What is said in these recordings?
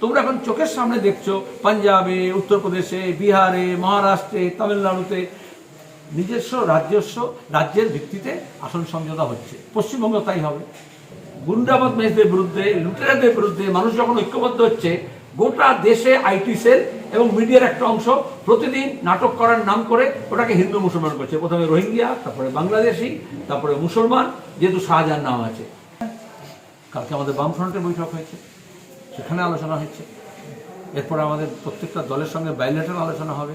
তোমরা এখন চোখের সামনে দেখছ, পাঞ্জাবে, উত্তরপ্রদেশে, বিহারে, মহারাষ্ট্রে, তামিলনাড়ুতে, নিজস্ব, রাজ্যস্ব, রাজ্যের ভিত্তিতে আসন সমঝোতা হচ্ছে। পশ্চিমবঙ্গ তাই হবে। গুন্ডাবাদ মেজদের বিরুদ্ধে, লুটেরাদের বিরুদ্ধে মানুষ যখন ঐক্যবদ্ধ হচ্ছে, গোটা দেশে আইটি সেল এবং মিডিয়ার একটা অংশ প্রতিদিন নাটক করার নাম করে ওটাকে হিন্দু মুসলমান করছে। প্রথমে রোহিঙ্গিয়া তারপরে বাংলাদেশি, তারপরে মুসলমান, যেহেতু শাহজাহান নাম আছে। কালকে আমাদের বামফ্রন্টের বৈঠক হয়েছে। সেখানে আলোচনা হচ্ছে। এরপরে আমাদের প্রত্যেকটা দলের সঙ্গে বাইলেটার আলোচনা হবে।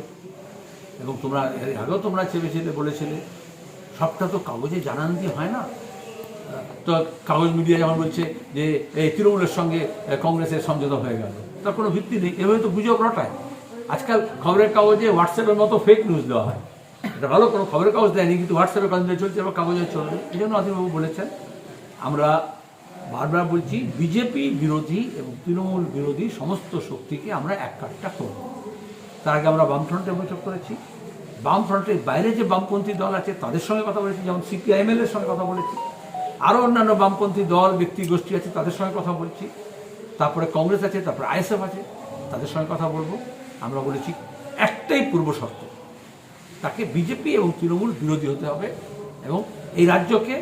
এবং তোমরা, এর আগেও তোমরা চেপেছিলে, বলেছিলে, সবটা তো কাগজে জানান দিয়ে হয় না। তো কাগজ মিডিয়া যেমন বলছে যে এই তৃণমূলের সঙ্গে কংগ্রেসের সমঝোতা হয়ে গেল, তার কোনো ভিত্তি নেই। এভাবে তো গুজব রটায়। আজকাল খবরের কাগজে হোয়াটসঅ্যাপের মতো ফেক নিউজ দেওয়া হয়। এটা ভালো কোনো খবরের কাগজ দেয়নি, কিন্তু হোয়াটসঅ্যাপে কাগজে চলছে বা কাগজে চলবে। এই জন্য আদিবাবু বলেছেন, আমরা বারবার বলছি, বিজেপি বিরোধী এবং তৃণমূল বিরোধী সমস্ত শক্তিকে আমরা এক কাটটা করব। তার আগে আমরা বামফ্রন্টে বৈঠক করেছি। বামফ্রন্টের বাইরে যে বামপন্থী দল আছে, তাদের সঙ্গে কথা বলেছি, যেমন সিপিআইএমএল এর সঙ্গে কথা বলেছি। আরও অন্যান্য বামপন্থী দল, ব্যক্তি গোষ্ঠী আছে, তাদের সঙ্গে কথা বলছি। তারপরে কংগ্রেস আছে, তারপরে আইএসএফ আছে, তাদের সঙ্গে কথা বলব। আমরা বলেছি, একটাই পূর্ব শর্ত, তাকে বিজেপি এবং তৃণমূল বিরোধী হতে হবে এবং এই রাজ্যকে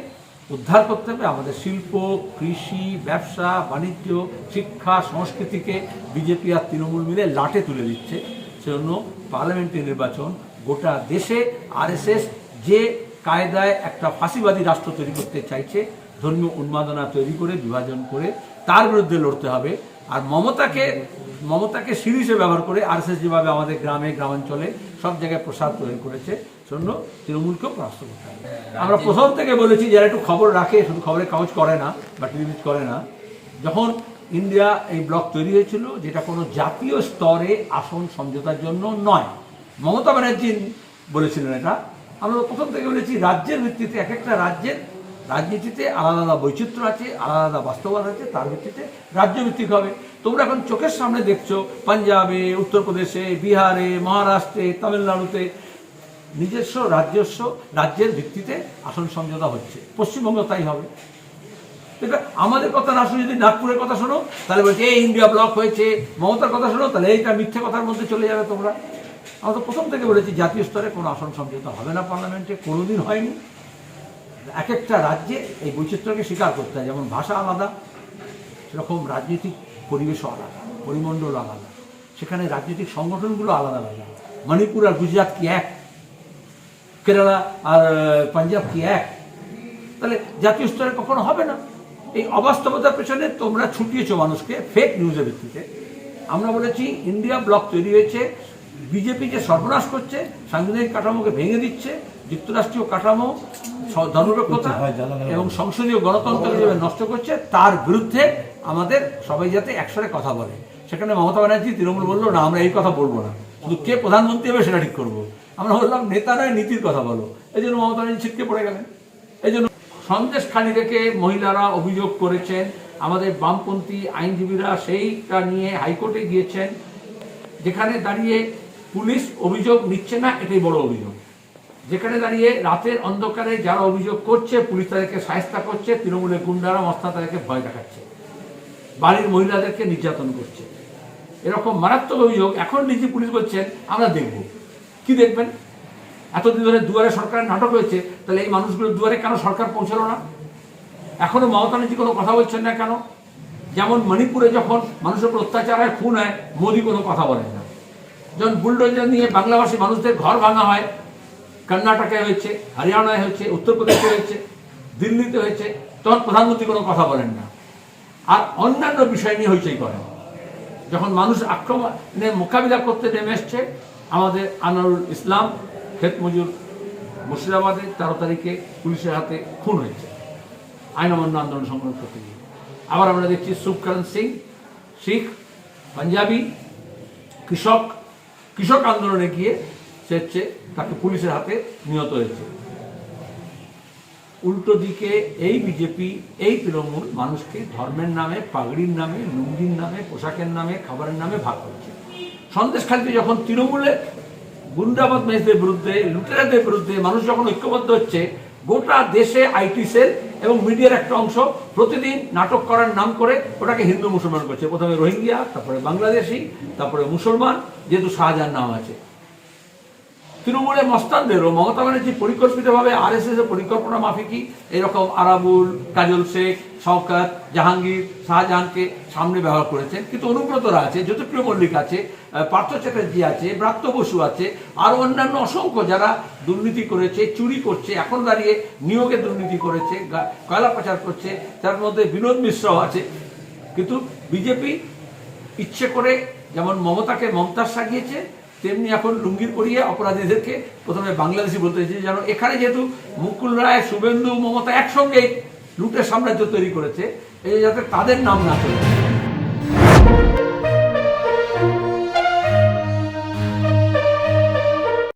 উদ্ধার করতে হবে আমাদের শিল্প, কৃষি, ব্যবসা, বাণিজ্য, শিক্ষা, সংস্কৃতিকে বিজেপি আর তৃণমূল মিলে লাটে তুলে দিচ্ছে। সেজন্য পার্লামেন্টারি নির্বাচন, গোটা দেশে আরএসএস যে কায়দায় একটা ফাঁসিবাদী রাষ্ট্র তৈরি করতে চাইছে, ধর্মীয় উন্মাদনা তৈরি করে, বিভাজন করে, তার বিরুদ্ধে লড়তে হবে। আর মমতাকে মমতাকে সিঁড়ি হিসেবে ব্যবহার করে আরএসএস যেভাবে আমাদের গ্রামে গ্রামাঞ্চলে সব জায়গায় প্রসাদ তৈরি করেছে জন্য তৃণমূলকেও পরাস্ত করতে হবে। আমরা প্রথম থেকে বলেছি যারা একটু খবর রাখে শুধু খবরের কাগজ করে না বা টিভি করে না যখন ইন্ডিয়া এই ব্লক তৈরি হয়েছিল যেটা কোনো জাতীয় স্তরে আসন সমঝোতার জন্য নয়। মমতা ব্যানার্জি বলেছিলেন এটা। আমরা প্রথম থেকে বলেছি রাজ্যের ভিত্তিতে এক একটা রাজ্যের রাজনীতিতে আলাদা আলাদা বৈচিত্র্য আছে, আলাদা আলাদা বাস্তবতা আছে, তার ভিত্তিতে রাজ্য ভিত্তিক হবে। তোমরা এখন চোখের সামনে দেখছ, পাঞ্জাবে, উত্তরপ্রদেশে, বিহারে, মহারাষ্ট্রে, তামিলনাড়ুতে নিজস্ব, রাজ্যস্ব, রাজ্যের ভিত্তিতে আসন সমঝোতা হচ্ছে। পশ্চিমবঙ্গ তাই হবে। আমাদের কথা না শুনে যদি নাগপুরের কথা শোনো, তাহলে বলছে, এই ইন্ডিয়া ব্লক হয়েছে। মমতার কথা শোনো, তাহলে এইটা মিথ্যে কথার মধ্যে চলে যাবে তোমরা। আমরা তো প্রথম থেকে বলেছি, জাতীয় স্তরে কোনো আসন সমঝোতা হবে না পার্লামেন্টে, কোনোদিন হয়নি। এক একটা রাজ্যে এই বৈচিত্র্যকে স্বীকার করতে হয়। যেমন ভাষা আলাদা, সেরকম রাজনৈতিক পরিবেশও আলাদা পরিমণ্ডল আলাদা। সেখানে রাজনৈতিক সংগঠনগুলো আলাদা আলাদা। মণিপুর আর গুজরাট কি এক? কেরালা আর পাঞ্জাব কি এক? তাহলে জাতীয় স্তরে কখনো হবে না। এই অবাস্তবতার পেছনে তোমরা ছুটিয়েছো মানুষকে ফেক নিউজের ভিত্তিতে। আমরা বলেছি, ইন্ডিয়া ব্লক তৈরি হয়েছে বিজেপি যে সর্বনাশ করছে সাংবিধানিক কাঠামোকে ভেঙে দিচ্ছে যুক্তরাষ্ট্রীয় কাঠামো ধর্মনিরপেক্ষতা এবং সংসদীয় গণতন্ত্র হিসেবে নষ্ট করছে তার বিরুদ্ধে আমাদের সবাই যাতে একসাথে কথা বলে। সেখানে মমতা ব্যানার্জি তৃণমূল বলল না আমরা এই কথা বলব না। শুধু কে প্রধানমন্ত্রী হবে সেটা ঠিক করব। আমরা বললাম নেতা নয় নীতির কথা বলো। এই জন্য মমতা ব্যানার্জি ছিটকে পড়ে গেলেন। এই জন্য সন্দেশ খালি থেকে মহিলারা অভিযোগ করেছেন আমাদের বামপন্থী আইনজীবীরা সেইটা নিয়ে হাইকোর্টে গিয়েছেন যেখানে দাঁড়িয়ে পুলিশ অভিযোগ নিচ্ছে না, এটাই বড় অভিযোগ। যেখানে দাঁড়িয়ে রাতের অন্ধকারে যারা অভিযোগ করছে, পুলিশ তাদেরকে সাহেস্তা করছে, তৃণমূলের গুন্ডারা মস্তা তাদেরকে ভয় দেখাচ্ছে। বাড়ির মহিলাদেরকে নির্যাতন করছে। এরকম মারাত্মক অভিযোগ এখন নিজে পুলিশ বলছেন আমরা দেখব। কি দেখবেন? এতদিন ধরে দুয়ারে সরকারের নাটক হয়েছে, তাহলে এই মানুষগুলোর দুয়ারে কেন সরকার পৌঁছালো না? এখনও মমতা ব্যানার্জি কোনো কথা বলছেন না কেন? যেমন মণিপুরে যখন মানুষের উপর অত্যাচার হয়, খুন হয়, মোদি কোনো কথা বলেন না। যখন বুলডোজার নিয়ে বাংলাভাষী মানুষদের ঘর ভাঙা হয়, কর্ণাটকে হয়েছে, হরিয়ানায় হয়েছে, উত্তরপ্রদেশে হয়েছে, দিল্লিতে হয়েছে, তখন প্রধানমন্ত্রী কোনো কথা বলেন না। আর অন্যান্য বিষয় নিয়ে হইচই করেন। যখন মানুষ আক্রমণে মোকাবিলা করতে নেমে এসছে, আমাদের আনারুল ইসলাম ক্ষেত মজুর মুর্শিদাবাদে তেরো তারিখে পুলিশের হাতে খুন হয়েছে। আইন অমান্য আন্দোলন সংগ্রাম করতে গিয়ে। আবার আমরা দেখছি সুখকরণ সিং, শিখ, পাঞ্জাবি, কৃষক কৃষক আন্দোলনে গিয়ে সে হচ্ছে তাকে পুলিশের হাতে নিহত হয়েছে। উল্টো দিকে এই বিজেপি, এই তৃণমূল মানুষকে ধর্মের নামে, পাগড়ির নামে, লুঙ্গির নামে, পোশাকের নামে, খাবারের নামে ভাগ করছে। সন্দেশ সন্দেশখালিতে যখন তৃণমূলের গুন্ডাবাদ মেজদের বিরুদ্ধে, লুটেরাদের বিরুদ্ধে মানুষ যখন ঐক্যবদ্ধ হচ্ছে, গোটা দেশে আইটি সেল এবং মিডিয়ার একটা অংশ প্রতিদিন নাটক করার নাম করে ওটাকে হিন্দু মুসলমান করছে। প্রথমে রোহিঙ্গিয়া, তারপরে বাংলাদেশি, তারপরে মুসলমান, যেহেতু শাহজাহান নাম আছে। তৃণমূলের মস্তানদেরও মমতা ব্যানার্জি পরিকল্পিতভাবে আর এস এর পরিকল্পনা মাফিকই, এরকম আরাবুল, কাজল শেখ শওকাত, জাহাঙ্গীর, শাহজাহানকে সামনে ব্যবহার করেছেন কিন্তু অনুব্রতরা আছে, জ্যোতিপ্রিয় মল্লিক আছে পার্থ চ্যাটার্জি আছে, ব্রাত্য বসু আছে আর অন্যান্য অসংখ্য যারা দুর্নীতি করেছে, চুরি করছে, এখন দাঁড়িয়ে নিয়োগে দুর্নীতি করেছে কয়লা পাচার করছে, তার মধ্যে বিনোদ মিশ্রাও আছে। কিন্তু বিজেপি ইচ্ছে করে যেমন মমতাকে মমতাজ সাজিয়েছে, তেমনি এখন লুঙ্গির পরিয়ে অপরাধীদেরকে প্রথমে বাংলাদেশি বলতে চাইছে যেন এখানে যেহেতু মুকুল রায়, শুভেন্দু, মমতা একসঙ্গে লুটের সাম্রাজ্য তৈরি করেছে এই যাতে তাদের নাম না চলে।